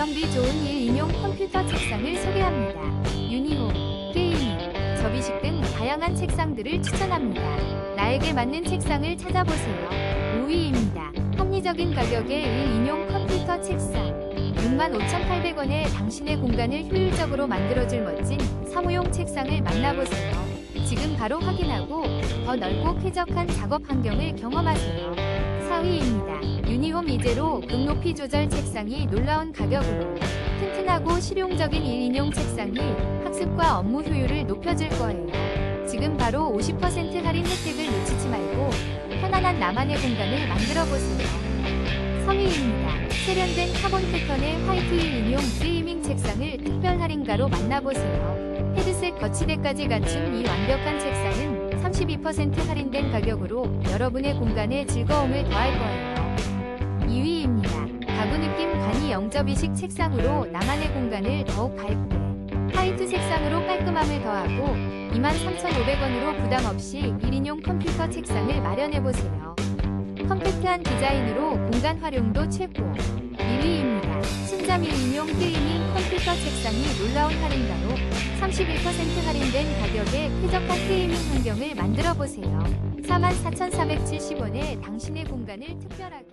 가성비 좋은 1인용 컴퓨터 책상을 소개합니다. 유니홈, 게이밍, 접이식 등 다양한 책상들을 추천합니다. 나에게 맞는 책상을 찾아보세요. 5위입니다. 합리적인 가격의 1인용 컴퓨터 책상. 65,800원에 당신의 공간을 효율적으로 만들어줄 멋진 사무용 책상을 만나보세요. 지금 바로 확인하고 더 넓고 쾌적한 작업 환경을 경험하세요. 4위입니다. 유니홈 이제로 극높이 조절 책상이 놀라운 가격으로 튼튼하고 실용적인 1인용 책상이 학습과 업무 효율을 높여줄 거예요. 지금 바로 50% 할인 혜택을 놓치지 말고 편안한 나만의 공간을 만들어 보세요. 3위입니다. 세련된 카본 패턴의 화이트 1인용 게이밍 책상을 특별 할인가로 만나보세요. 헤드셋 거치대까지 갖춘 이 완벽한 책상은 32% 할인된 가격으로 여러분의 공간에 즐거움을 더할 거예요. 2위입니다. 가구 느낌 간이 영접이식 책상으로 나만의 공간을 더욱 밝게 화이트 색상으로 깔끔함을 더하고 23,500원으로 부담 없이 1인용 컴퓨터 책상을 마련해보세요. 컴팩트한 디자인으로 공간 활용도 최고 1위입니다. 순잠 1인용 게이밍 컴퓨터 책상이 놀라운 할인가로 31% 할인된 가격에 쾌적한 게이밍 환경을 만들어 보세요. 44,470원에 당신의 공간을 특별하게